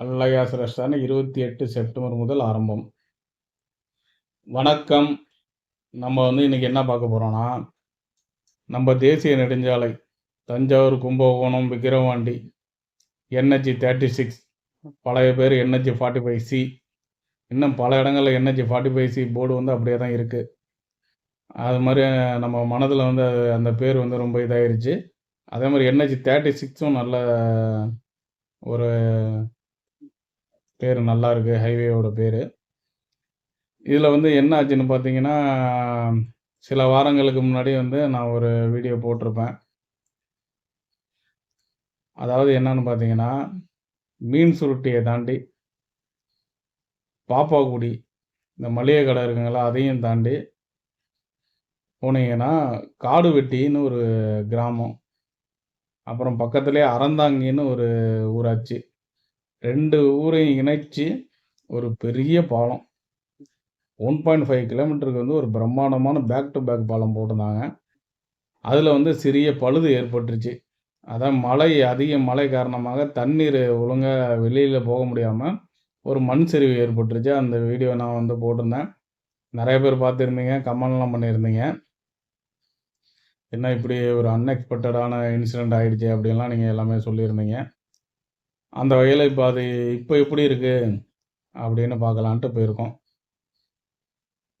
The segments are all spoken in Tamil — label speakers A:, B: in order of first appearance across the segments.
A: அல்லையா சிரஸ்தான இருபத்தி எட்டு செப்டம்பர் முதல் ஆரம்பம். வணக்கம். நம்ம வந்து இன்றைக்கி என்ன பார்க்க போகிறோன்னா நம்ம தேசிய நெடுஞ்சாலை Thanjavur Kumbakonam Vikravandi NH thirty six பழைய பேர் என்ஹெச்சி ஃபார்ட்டி ஃபைவ் சி இன்னும் பல இடங்களில் NH forty five C board வந்து அப்படியே தான் இருக்குது அது மாதிரி நம்ம மனதில் வந்து அது அந்த பேர் வந்து ரொம்ப இதாயிருச்சு. அதே மாதிரி என்ஹெச்சி தேர்ட்டி சிக்ஸும் நல்ல ஒரு பேர் நல்லா இருக்குது ஹைவேயோட பேர். இதில் வந்து என்ன ஆச்சுன்னு பார்த்தீங்கன்னா சில வாரங்களுக்கு முன்னாடி வந்து நான் ஒரு வீடியோ போட்டிருப்பேன். அதாவது என்னன்னு பார்த்தீங்கன்னா மீன் சுருட்டியை தாண்டி பாப்பாக்குடி இந்த மளிகை கடை இருக்குங்களா அதையும் தாண்டி போனீங்கன்னா காடு வெட்டின்னு ஒரு கிராமம். அப்புறம் பக்கத்துலேயே அறந்தாங்கின்னு ஒரு ஊராட்சி. ரெண்டு ஊரையும் இணைச்சி ஒரு பெரிய பாலம். ஒன் பாயிண்ட் ஃபைவ் கிலோமீட்டருக்கு வந்து ஒரு பிரம்மாண்டமான பேக் டு பேக் பாலம் போட்டிருந்தாங்க. அதில் வந்து சிறிய பழுது ஏற்பட்டுருச்சு. அதான் மழை அதிக மழை காரணமாக தண்ணீர் ஒழுங்காக வெளியில் போக முடியாமல் ஒரு மண் சரிவு ஏற்பட்டுருச்சு. அந்த வீடியோ நான் வந்து போட்டிருந்தேன். நிறைய பேர் பார்த்துருந்தீங்க கமெண்ட்லாம் பண்ணியிருந்தீங்க. என்ன இப்படி ஒரு அன்எக்ஸ்பெக்டடான இன்சிடெண்ட் ஆகிடுச்சு அப்படின்லாம் நீங்கள் எல்லாமே சொல்லியிருந்தீங்க. அந்த வகையில் இப்போ அது இப்போ எப்படி இருக்குது அப்படின்னு பார்க்கலான்ட்டு போயிருக்கோம்.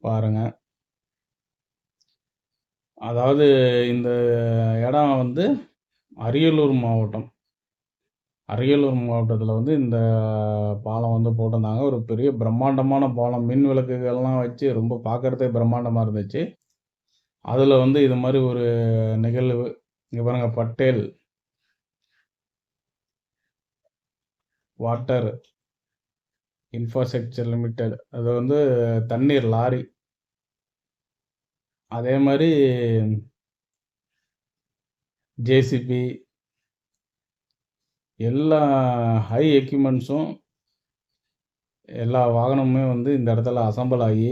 A: பாருங்கள் அதாவது இந்த இடம் வந்து அரியலூர் மாவட்டம். அரியலூர் மாவட்டத்தில் வந்து இந்த பாலம் வந்து போட்டிருந்தாங்க. ஒரு பெரிய பிரம்மாண்டமான பாலம். மின் விளக்குகள்லாம் வச்சு ரொம்ப பார்க்குறதே பிரம்மாண்டமாக இருந்துச்சு. அதில் வந்து இது மாதிரி ஒரு நிகழ்வு. இங்கே பாருங்கள் பட்டேல். வாட்டர் இன்ஃப்ராஸ்ட்ரக்சர் லிமிடெட் அது வந்து தண்ணீர் லாரி. அதே மாதிரி ஜேசிபி எல்லா ஹை எக்யூப்மெண்ட்ஸும் எல்லா வாகனமுமே வந்து இந்த இடத்துல அசம்பிள் ஆகி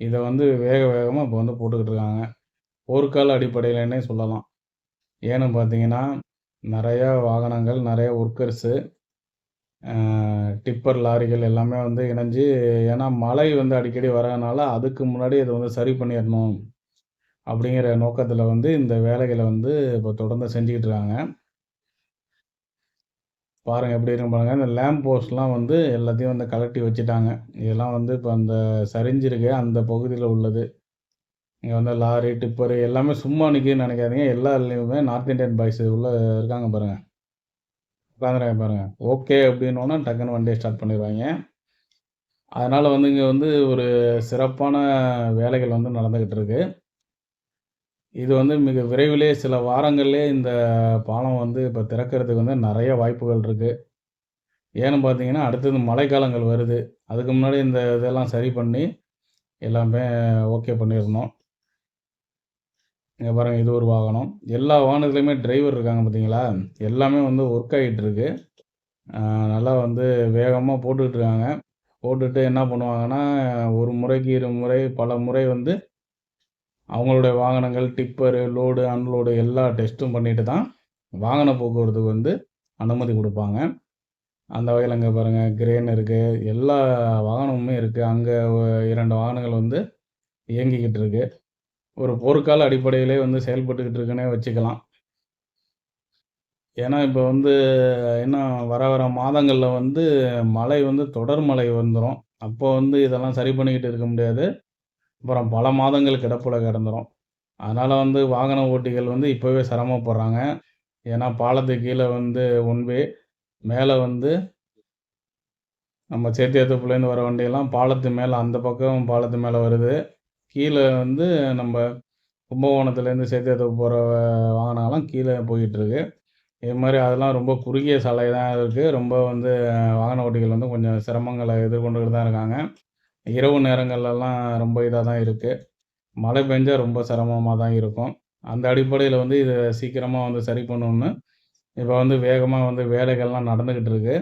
A: இதை வந்து வேக வேகமாக இப்போ வந்து போட்டுக்கிட்டு இருக்காங்க. போர்க்கால அடிப்படையிலன்னே சொல்லலாம். ஏன்னு பார்த்தீங்கன்னா நிறையா வாகனங்கள் நிறைய ஒர்க்கர்ஸு டிப்பர் லாரிகள் எல்லாமே வந்து இணைஞ்சு ஏன்னா மழை வந்து அடிக்கடி வரதுனால அதுக்கு முன்னாடி இதை வந்து சரி பண்ணிடணும் அப்படிங்கிற நோக்கத்தில் வந்து இந்த வேலைகளை வந்து இப்போ தொடர்ந்து செஞ்சுக்கிட்டு இருக்காங்க. பாருங்கள் எப்படி இருக்கு பாருங்கள் இந்த லேம்ப் போஸ்ட்லாம் வந்து எல்லாத்தையும் வந்து கலட்டி வச்சுட்டாங்க. இதெல்லாம் வந்து இப்போ அந்த சரிஞ்சிருக்கு அந்த பகுதியில் உள்ளது. இங்கே வந்து லாரி டிப்பர் எல்லாமே சும்மா நிற்கின்னு நினைக்காதீங்க. எல்லா நார்த் இந்தியன் பாய்ஸ் உள்ள இருக்காங்க பாருங்கள் உட்காந்துறாங்க பாருங்கள் ஓகே அப்படின்னோன்னா டக்குன்னு வண்டியை ஸ்டார்ட் பண்ணிடுவாங்க. அதனால் வந்து இங்கே வந்து ஒரு சிறப்பான வேலைகள் வந்து நடந்துக்கிட்டு இருக்கு. இது வந்து மிக விரைவிலே சில வாரங்கள்லே இந்த பாலம் வந்து இப்போ திறக்கிறதுக்கு வந்து நிறைய வாய்ப்புகள் இருக்குது ஏன்னு பார்த்தீங்கன்னா அடுத்தது மழைக்காலங்கள் வருது. அதுக்கு முன்னாடி இந்த இதெல்லாம் சரி பண்ணி எல்லாமே ஓகே பண்ணிடணும். இங்கே பாருங்கள் இது ஒரு வாகனம். எல்லா வாகனத்துலேயுமே டிரைவர் இருக்காங்க பார்த்தீங்களா எல்லாமே வந்து ஒர்க் ஆகிட்டுருக்கு நல்லா வந்து வேகமாக போட்டுக்கிட்டு இருக்காங்க. போட்டுட்டு என்ன பண்ணுவாங்கன்னா ஒரு முறைக்கு இரு முறை பல முறை வந்து அவங்களுடைய வாகனங்கள் டிப்பரு லோடு அன்லோடு எல்லா டெஸ்ட்டும் பண்ணிட்டு தான் வாகன போக்குவரத்துக்கு வந்து அனுமதி கொடுப்பாங்க. அந்த வகையில் அங்கே பாருங்கள் கிரேன் இருக்குது எல்லா வாகனமுமே இருக்குது அங்கே இரண்டு வாகனங்கள் வந்து இயங்கிக்கிட்டு இருக்குது ஒரு போர்க்கால அடிப்படையிலே வந்து செயல்பட்டுக்கிட்டு இருக்குன்னே வச்சுக்கலாம். ஏன்னா இப்போ வந்து என்ன வர வர மாதங்களில் வந்து மழை வந்து தொடர் மழை வந்துடும் அப்போ வந்து இதெல்லாம் சரி பண்ணிக்கிட்டு இருக்க முடியாது. அப்புறம் பல மாதங்கள் கிடப்பில் கிடந்துரும். அதனால் வந்து வாகன ஓட்டிகள் வந்து இப்போவே சிரமப்படுறாங்க. ஏன்னா பாலத்துக்கு கீழே வந்து ஒன்வே மேலே வந்து நம்ம சேத்தியாத்தப்புலேருந்து வர வண்டியெல்லாம் பாலத்து மேலே அந்த பக்கம் பாலத்து மேலே வருது. கீழே வந்து நம்ம கும்பகோணத்துலேருந்து சேத்தியத்துக்கு போகிற வாகனம்லாம் கீழே போயிட்டுருக்கு. இது மாதிரி அதெல்லாம் ரொம்ப குறுகிய சாலை தான் இருக்குது ரொம்ப வந்து வாகன ஓட்டிகள் வந்து கொஞ்சம் சிரமங்களை எதிர்கொண்டுக்கிட்டு தான் இருக்காங்க. இரவு நேரங்கள்லலாம் ரொம்ப இதாக தான் இருக்குது மழை பெஞ்சா ரொம்ப சிரமமாக தான் இருக்கும். அந்த அடிப்படையில் வந்து இதை சீக்கிரமாக வந்து சரி பண்ணணுன்னு இப்போ வந்து வேகமாக வந்து வேலைகள்லாம் நடந்துக்கிட்டு இருக்கு.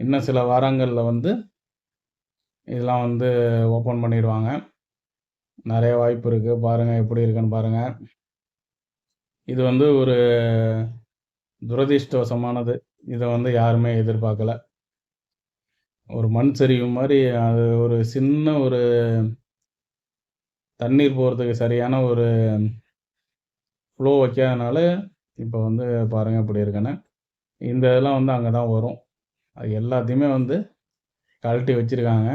A: இன்னும் சில வாரங்களில் வந்து இதெல்லாம் வந்து ஓப்பன் பண்ணிடுவாங்க. நிறைய வாய்ப்பு இருக்குது பாருங்கள் எப்படி இருக்குன்னு பாருங்கள் இது வந்து ஒரு துரதிர்ஷ்டவசமானது இதை வந்து யாருமே எதிர்பார்க்கல ஒரு மண் சரிவு மாதிரி அது ஒரு சின்ன ஒரு தண்ணீர் போகிறதுக்கு சரியான ஒரு ஃப்ளோ வைக்காதனால, இப்போ வந்து பாருங்கள் இப்படி இருக்குன்னு. இந்த இதெல்லாம் வந்து அங்கே தான் வரும். அது எல்லாத்தையுமே வந்து கழட்டி வச்சிருக்காங்க.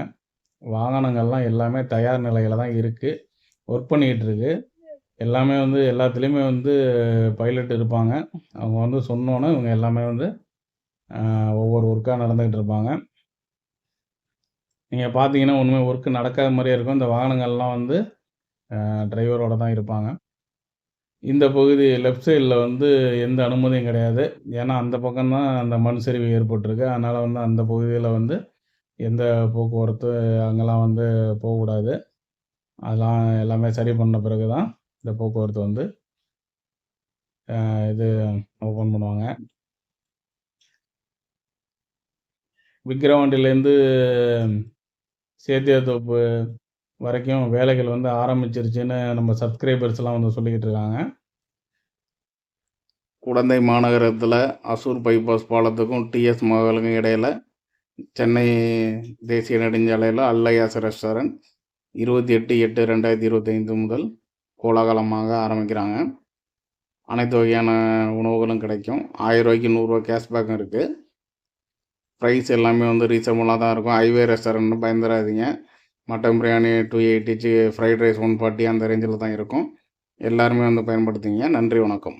A: வாகனங்கள்லாம் எல்லாமே தயார் நிலையில் தான் இருக்குது ஒர்க் பண்ணிக்கிட்டு இருக்கு. எல்லாமே வந்து எல்லாத்துலேயுமே வந்து பைலட் இருப்பாங்க. அவங்க வந்து சொன்னோன்னே இவங்க எல்லாமே வந்து ஒவ்வொரு ஒர்க்காக நடந்துக்கிட்டு இருப்பாங்க. நீங்கள் பார்த்தீங்கன்னா, ஒன்றுமே ஒர்க் நடக்காத மாதிரியே இருக்கும். இந்த வாகனங்கள்லாம் வந்து அ டிரைவரோட தான் இருப்பாங்க. இந்த பகுதி லெஃப்ட் சைடில் வந்து எந்த அனுமதியும் கிடையாது. ஏன்னா, அந்த பக்கம் தான் அந்த மண் சரிவு ஏற்பட்டிருக்கு. அதனால் வந்து அந்த பகுதியில் வந்து எந்த போக்குவரத்து அங்கெல்லாம் வந்து போகக்கூடாது. அதெல்லாம் எல்லாமே சரி பண்ண பிறகு தான் இந்த போக்குவரத்து வந்து இது ஓப்பன் பண்ணுவாங்க. விக்கிரவாண்டியிலேருந்து சேத்தியாத்தோப்பு வரைக்கும் வேலைகள் வந்து ஆரம்பிச்சிருச்சுன்னு நம்ம சப்ஸ்கிரைபர்ஸ்லாம் வந்து சொல்லிக்கிட்டு இருக்காங்க. குடந்தை மாநகரத்தில் அசூர் பைபாஸ் பாலத்துக்கும், டிஎஸ் மகளுக்கும் இடையில சென்னை தேசிய நெடுஞ்சாலையில் அல்லையாஸ் ரெஸ்டாரண்ட் 28.8.2025 முதல் கோலாகலமாக ஆரம்பிக்கிறாங்க. அனைத்து வகையான உணவுகளும் கிடைக்கும். ஆயிரம் ரூபாய்க்கு நூறுரூவா கேஷ்பேக்கும் இருக்குது ப்ரைஸ் எல்லாமே வந்து ரீசனபுளாக தான் இருக்கும். ஹைவே ரெஸ்டாரண்ட்னு பயந்துடாதீங்க மட்டன் பிரியாணி 280 சி ஃப்ரைட் ரைஸ் 140 அந்த ரேஞ்சில் தான் இருக்கும். எல்லாருமே வந்து பயன்படுத்திங்க. நன்றி, வணக்கம்.